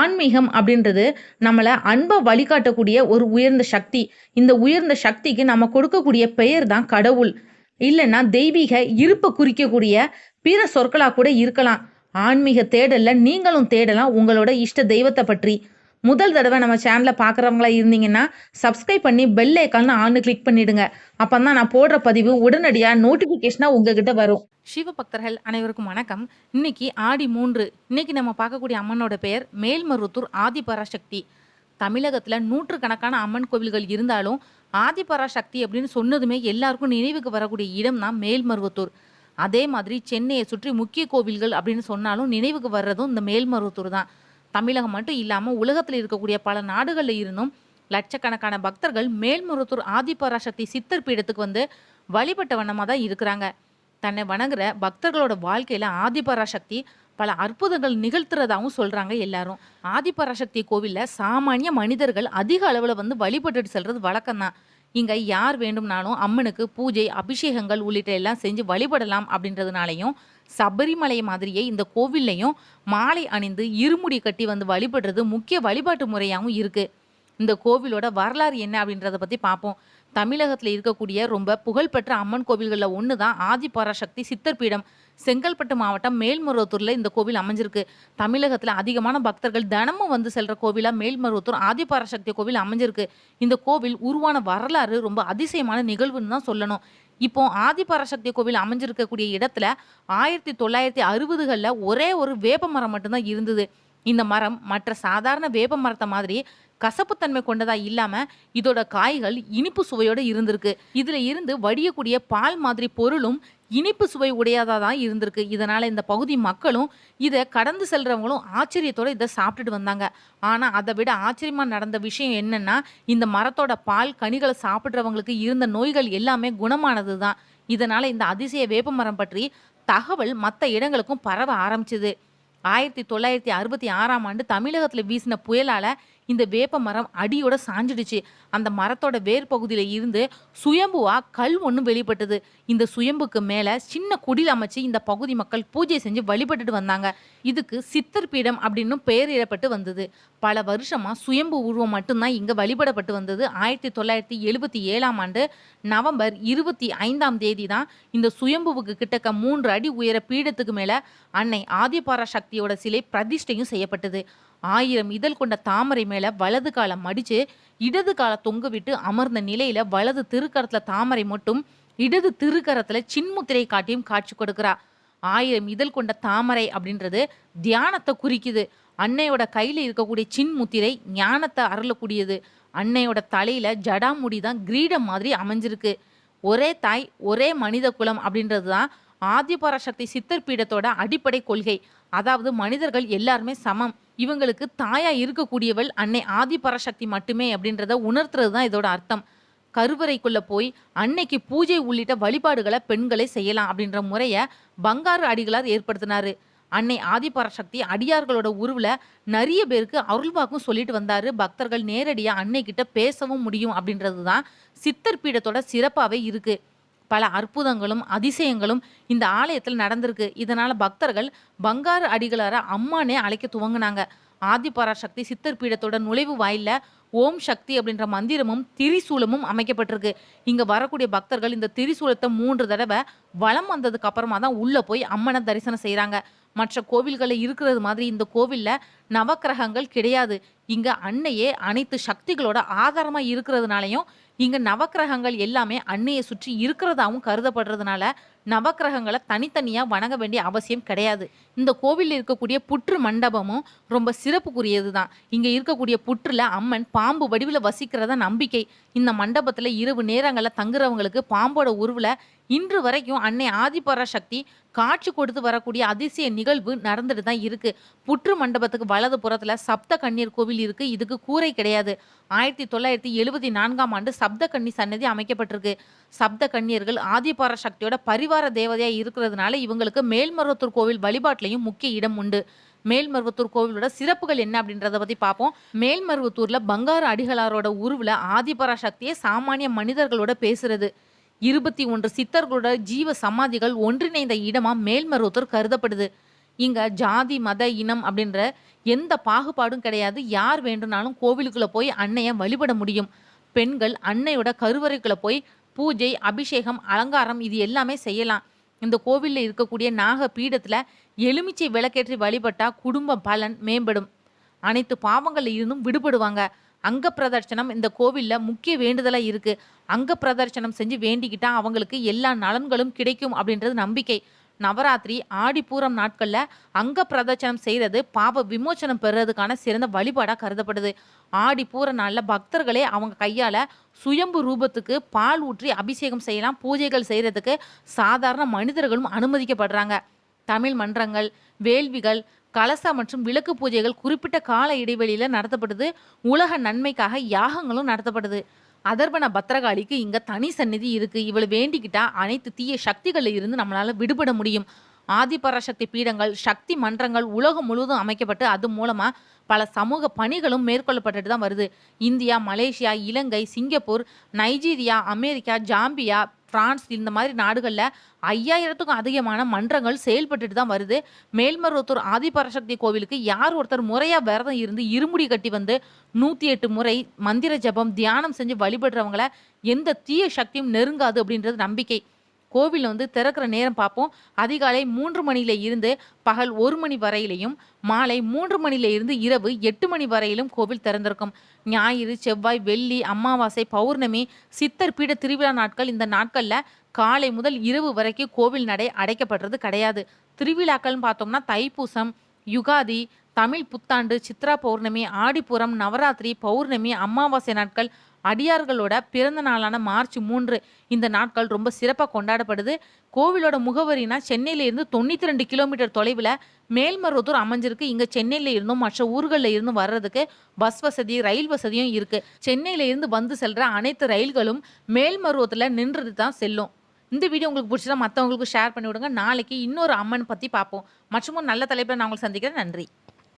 ஆன்மீகம் அப்படின்றது நம்மளை அன்பை வழிகாட்டக்கூடிய ஒரு உயர்ந்த சக்தி. இந்த உயர்ந்த சக்திக்கு நம்ம கொடுக்கக்கூடிய பெயர் தான் கடவுள். இல்லைன்னா தெய்வீக இருப்பை குறிக்கக்கூடிய பிற சொற்களாக கூட இருக்கலாம். ஆன்மீக தேடல்ல நீங்களும் தேடலாம் உங்களோட இஷ்ட தெய்வத்தை பற்றி. முதல் தடவை நம்ம சேனலை பார்க்குறவங்களா இருந்தீங்கன்னா சப்ஸ்கிரைப் பண்ணி பெல் ஐக்கான ஆன்னு கிளிக் பண்ணிடுங்க. அப்போ தான் நான் போடுற பதிவு உடனடியாக நோட்டிஃபிகேஷனாக உங்ககிட்ட வரும். சிவபக்தர்கள் அனைவருக்கும் வணக்கம். இன்னைக்கு ஆடி மூன்று. இன்னைக்கு நம்ம பார்க்கக்கூடிய அம்மனோட பெயர் மேல்மருவத்தூர் ஆதிபராசக்தி. தமிழகத்தில் நூற்றுக்கணக்கான அம்மன் கோவில்கள் இருந்தாலும் ஆதிபராசக்தி அப்படின்னு சொன்னதுமே எல்லாருக்கும் நினைவுக்கு வரக்கூடிய இடம் தான் மேல்மருவத்தூர். அதே மாதிரி சென்னையை சுற்றி முக்கிய கோவில்கள் அப்படின்னு சொன்னாலும் நினைவுக்கு வர்றதும் இந்த மேல்மருவத்தூர் தான். தமிழகம் மட்டும் இல்லாமல் உலகத்தில் இருக்கக்கூடிய பல நாடுகளில் இருந்தும் லட்சக்கணக்கான பக்தர்கள் மேல்முருத்தூர் ஆதிபராசக்தி சித்தர் பீடத்துக்கு வந்து வழிபட்ட வண்ணமாக தான் இருக்கிறாங்க. தன்னை வணங்குற பக்தர்களோட வாழ்க்கையில் ஆதிபராசக்தி பல அற்புதங்கள் நிகழ்த்துறதாகவும் சொல்கிறாங்க எல்லாரும். ஆதிபராசக்தி கோவிலில் சாமானிய மனிதர்கள் அதிக அளவில் வந்து வழிபட்டுட்டு செல்றது வழக்கம்தான். இங்கே யார் வேண்டும்னாலும் அம்மனுக்கு பூஜை அபிஷேகங்கள் உள்ளிட்ட எல்லாம் செஞ்சு வழிபடலாம் அப்படின்றதுனாலையும் சபரிமலை மாதிரியே இந்த கோவில்லையும் மாலை அணிந்து இருமுடி கட்டி வந்து வழிபடுறது முக்கிய வழிபாட்டு முறையாகவும் இருக்குது இந்த கோவிலோட வரலாறு என்ன அப்படின்றத பற்றி பார்ப்போம். தமிழகத்தில் இருக்கக்கூடிய ரொம்ப புகழ்பெற்ற அம்மன் கோவில்களில் ஒன்று தான் ஆதிபராசக்தி சித்தர் பீடம் செங்கல்பட்டு மாவட்டம் மேல்மருவத்தூரில் இந்த கோவில் அமைஞ்சிருக்கு. தமிழகத்தில் அதிகமான பக்தர்கள் தினமும் வந்து செல்கிற கோவிலாக மேல்மருவத்தூர் ஆதிபராசக்தி கோவில் அமைஞ்சிருக்கு. இந்த கோவில் உருவான வரலாறு ரொம்ப அதிசயமான நிகழ்வுன்னு தான் சொல்லணும். இப்போ ஆதிபராசக்தி கோவில் அமைஞ்சிருக்கக்கூடிய இடத்துல ஆயிரத்தி தொள்ளாயிரத்தி அறுபதுகளில் ஒரே ஒரு வேப்ப மரம் மட்டும்தான் இருந்தது. இந்த மரம் மற்ற சாதாரண வேப்ப மரத்தை மாதிரி கசப்புத்தன்மை கொண்டதா இல்லாம இதோட காய்கள் இனிப்பு சுவையோட இருந்திருக்கு. இதுல இருந்து வடியக்கூடிய பால் மாதிரி பொருளும் இனிப்பு சுவை உடையதா தான் இருந்திருக்கு. இதனால இந்த பகுதி மக்களும் இதை கடந்து செல்றவங்களும் ஆச்சரியத்தோட இதை சாப்பிட்டுட்டு வந்தாங்க. ஆனா அதை விட ஆச்சரியமா நடந்த விஷயம் என்னன்னா இந்த மரத்தோட பால் கனிகளை சாப்பிட்றவங்களுக்கு இருந்த நோய்கள் எல்லாமே குணமானது தான். இதனால இந்த அதிசய வேப்ப மரம் பற்றி தகவல் மற்ற இடங்களுக்கும் பரவ ஆரம்பிச்சுது. ஆயிரத்தி தொள்ளாயிரத்தி அறுபத்தி ஆறாம் ஆண்டு தமிழகத்தில் வீசின புயலால் இந்த வேப்ப மரம் அடியோட சாஞ்சிடுச்சு. அந்த மரத்தோட வேர் பகுதியில் இருந்து சுயம்புவா கல் ஒன்று வெளிப்பட்டது. இந்த சுயம்புக்கு மேலே சின்ன குடில் அமைச்சு இந்த பகுதி மக்கள் பூஜை செஞ்சு வழிபட்டுட்டு வந்தாங்க. இதுக்கு சித்தர் பீடம் அப்படின்னு பெயரிடப்பட்டு வந்தது. பல வருஷமாக சுயம்பு உருவம் மட்டும்தான் இங்கே வழிபடப்பட்டு வந்தது. ஆயிரத்தி தொள்ளாயிரத்தி எழுபத்தி ஏழாம் ஆண்டு நவம்பர் இருபத்தி ஐந்தாம் தேதி தான் இந்த சுயம்புவுக்கு கிட்டக்க மூன்று அடி உயர பீடத்துக்கு மேலே அன்னை ஆதிபாரா சக்தியோட சிலை பிரதிஷ்டையும் செய்யப்பட்டது. ஆயிரம் இதழ் கொண்ட தாமரை மேல வலது காலம் மடிச்சு இடது காலை தொங்க விட்டு அமர்ந்த நிலையில வலது திருக்கரத்துல தாமரை மட்டும் இடது திருக்கரத்துல சின்முத்திரை காட்டியும் காட்சி கொடுக்கிறா. ஆயிரம் இதழ் கொண்ட தாமரை அப்படின்றது தியானத்தை குறிக்குது. அன்னையோட கையில இருக்கக்கூடிய சின்முத்திரை ஞானத்தை அருளக்கூடியது. அன்னையோட தலையில ஜடாமுடி தான் கிரீடம் மாதிரி அமைஞ்சிருக்கு. ஒரே தாய் ஒரே மனித குலம் அப்படின்றது தான் ஆதிபராசக்தி சித்தர் பீடத்தோட அடிப்படை கொள்கை. அதாவது மனிதர்கள் எல்லாருமே சமம். இவங்களுக்கு தாயா இருக்கக்கூடியவள் அன்னை ஆதிபராசக்தி மட்டுமே அப்படின்றத உணர்த்துறது தான் இதோட அர்த்தம். கருவறைக்குள்ள போய் அன்னைக்கு பூஜை உள்ளிட்ட வழிபாடுகளை பெண்களை செய்யலாம் அப்படின்ற முறையை பங்காரு அடிகளார் ஏற்படுத்தினாரு. அன்னை ஆதிபராசக்தி அடியார்களோட உருவில் நிறைய பேருக்கு அருள்வாக்கும் சொல்லிட்டு வந்தாரு. பக்தர்கள் நேரடியாக அன்னை கிட்ட பேசவும் முடியும் அப்படின்றது தான் சித்தர் பீடத்தோட சிறப்பாகவே இருக்குது பல அற்புதங்களும் அதிசயங்களும் இந்த ஆலயத்தில் நடந்திருக்கு. இதனால் பக்தர்கள் பங்காரு அடிகளார அம்மானே அழைக்க துவங்கினாங்க. ஆதிபராசக்தி சித்தர் பீடத்தோட நுழைவு வாயில ஓம் சக்தி அப்படின்ற மந்திரமும் திரிசூலமும் அமைக்கப்பட்டிருக்கு. இங்க வரக்கூடிய பக்தர்கள் இந்த திரிசூலத்தை மூன்று தடவை வலம் வந்ததுக்கு அப்புறமா தான் உள்ள போய் அம்மனை தரிசனம் செய்யறாங்க மற்ற கோவில்களில் இருக்கிறது மாதிரி இந்த கோவில்ல நவக்கிரகங்கள் கிடையாது. இங்க அன்னையே அனைத்து சக்திகளோட ஆதாரமா இருக்கிறதுனாலையும் இங்கே நவக்கிரகங்கள் எல்லாமே அன்னையை சுற்றி இருக்கிறதாவும் கருதப்படுறதுனால நவக்கிரகங்களை தனித்தனியாக வணங்க வேண்டிய அவசியம் கிடையாது. இந்த கோவிலில் இருக்கக்கூடிய புற்று மண்டபமும் ரொம்ப சிறப்புக்குரியது தான் இங்கே இருக்கக்கூடிய புற்றுல அம்மன் பாம்பு வடிவில் வசிக்கிறத நம்பிக்கை. இந்த மண்டபத்தில் இரவு நேரங்களில் தங்குறவங்களுக்கு பாம்போட உருவில் இன்று வரைக்கும் அன்னை ஆதிபராசக்தி காட்சி கொடுத்து வரக்கூடிய அதிசய நிகழ்வு நடந்துட்டு தான் இருக்குது புற்று மண்டபத்துக்கு வலது புறத்தில் சப்த கண்ணீர் கோவில் இருக்குது இதுக்கு கூரை கிடையாது. ஆயிரத்தி தொள்ளாயிரத்தி எழுபத்தி நான்காம் ஆண்டு சப்த கன்னி சன்னதி அமைக்கப்பட்டிருக்கு. சப்த கன்னியர்கள் ஆதிபராசக்தியோட பரிவார தேவதையா இருக்கிறதுனால இவங்களுக்கு மேல்மருவத்தூர் கோவில் வழிபாட்டிலையும் முக்கிய இடம் உண்டு. மேல்மருவத்தூர் கோவிலோட சிறப்புகள் என்ன அப்படின்றத பத்தி பார்ப்போம் மேல்மருவத்தூர்ல பங்காரு அடிகளாரோட உருவுல ஆதிபராசக்தியே சாமானிய மனிதர்களோட பேசுறது. இருபத்தி ஒன்று சித்தர்களோட ஜீவ சமாதிகள் ஒன்றிணைந்த இடமா மேல்மருவத்தூர் கருதப்படுது. இங்க ஜாதி, மத, இனம் அப்படின்ற எந்த பாகுபாடும் கிடையாது. யார் வேண்டும்னாலும் கோவிலுக்குள்ள போய் அன்னைய வழிபட முடியும். பெண்கள் அன்னையோட கருவறைக்குள்ள போய் பூஜை, அபிஷேகம், அலங்காரம் இது எல்லாமே செய்யலாம். இந்த கோவில்ல இருக்கக்கூடிய நாக பீடத்துல எலுமிச்சை விளக்கேற்றி வழிபட்டா குடும்ப பலன் மேம்படும். அனைத்து பாவங்களில் இருந்தும் விடுபடுவாங்க. அங்க பிரதர்ஷனம் இந்த கோவில்ல முக்கிய வேண்டுதலாக இருக்கு. அங்க பிரதர்ஷனம் செஞ்சு வேண்டிக்கிட்டா அவங்களுக்கு எல்லா நலன்களும் கிடைக்கும் அப்படின்றது நம்பிக்கை. நவராத்திரி, ஆடிப்பூரம் நாட்களில் அங்க பிரதட்சணம் செய்கிறது பாவ விமோசனம் பெறுறதுக்கான சிறந்த வழிபாடாக கருதப்படுது. ஆடிப்பூர நாளில் பக்தர்களே அவங்க கையால் சுயம்பு ரூபத்துக்கு பால் ஊற்றி அபிஷேகம் செய்யலாம். பூஜைகள் செய்கிறதுக்கு சாதாரண மனிதர்களும் அனுமதிக்கப்படுறாங்க. தமிழ் மன்றங்கள், வேள்விகள், கலச மற்றும் விளக்கு பூஜைகள் குறிப்பிட்ட கால இடைவெளியில் நடத்தப்படுது. உலக நன்மைக்காக யாகங்களும் நடத்தப்படுது. அதர்வன பத்ரகாளிக்கு இங்க தனி சந்நிதி இருக்கு. இவள் வேண்டிக்கிட்டா அனைத்து தீய சக்திகளில் இருந்து நம்மளால விடுபட முடியும். ஆதிபராசக்தி பீடங்கள், சக்தி மன்றங்கள் உலகம் முழுவதும் அமைக்கப்பட்டு அது மூலமா பல சமூக பணிகளும் மேற்கொள்ளப்பட்டுட்டு தான் வருது. India, Malaysia, Ilangai, Singapore, Nigeria, America, Zambia, France இந்த மாதிரி நாடுகளில் ஐயாயிரத்துக்கும் அதிகமான மன்றங்கள் செயல்பட்டுட்டு தான் வருது. மேல்மருவத்தூர் ஆதிபரசக்தி கோவிலுக்கு யார் ஒருத்தர் முறையாக விரதம் இருந்து இருமுடி கட்டி வந்து 108 முறை மந்திர ஜெபம், தியானம் செஞ்சு வழிபடுறவங்கள எந்த தீய சக்தியும் நெருங்காது அப்படின்றது நம்பிக்கை. கோவில் வந்து திறக்கிற நேரம் பார்ப்போம். அதிகாலை மூன்று மணியில இருந்து பகல் ஒரு மணி வரையிலையும் மாலை மூன்று மணியில இருந்து இரவு எட்டு மணி வரையிலும் கோவில் திறந்திருக்கும். ஞாயிறு, செவ்வாய், வெள்ளி, அமாவாசை, பௌர்ணமி, சித்தர் பீட திருவிழா நாட்கள் இந்த நாட்கள்ல காலை முதல் இரவு வரைக்கும் கோவில் நடை அடைக்கப்படுறது கிடையாது. திருவிழாக்கள்னு பார்த்தோம்னா தைப்பூசம், யுகாதி, தமிழ் புத்தாண்டு, சித்ரா பௌர்ணமி, ஆடிப்புறம் நவராத்திரி, பௌர்ணமி, அமாவாசை நாட்கள், அடியார்களோட பிறந்த நாளான மார்ச் மூன்று இந்த நாட்கள் ரொம்ப சிறப்பாக கொண்டாடப்படுது. கோவிலோட முகவரினா சென்னையிலேருந்து தொண்ணூற்றி ரெண்டு கிலோமீட்டர் தொலைவில் மேல்மருவத்தூர் அமைஞ்சிருக்கு. இங்கே சென்னையில இருந்தும் மற்ற ஊர்களில் இருந்தும் வர்றதுக்கு பஸ் வசதி, ரயில் வசதியும் இருக்குது சென்னையில இருந்து வந்து செல்கிற அனைத்து ரயில்களும் மேல்மருவத்தில் நின்றுட்டு தான் செல்லும். இந்த வீடியோ உங்களுக்கு பிடிச்சதா மற்றவங்களுக்கு ஷேர் பண்ணி விடுங்க. நாளைக்கு இன்னொரு அம்மன் பற்றி பார்ப்போம். மற்றும் நல்ல தலைப்பில் நான் உங்களுக்கு சந்திக்கிறேன். நன்றி.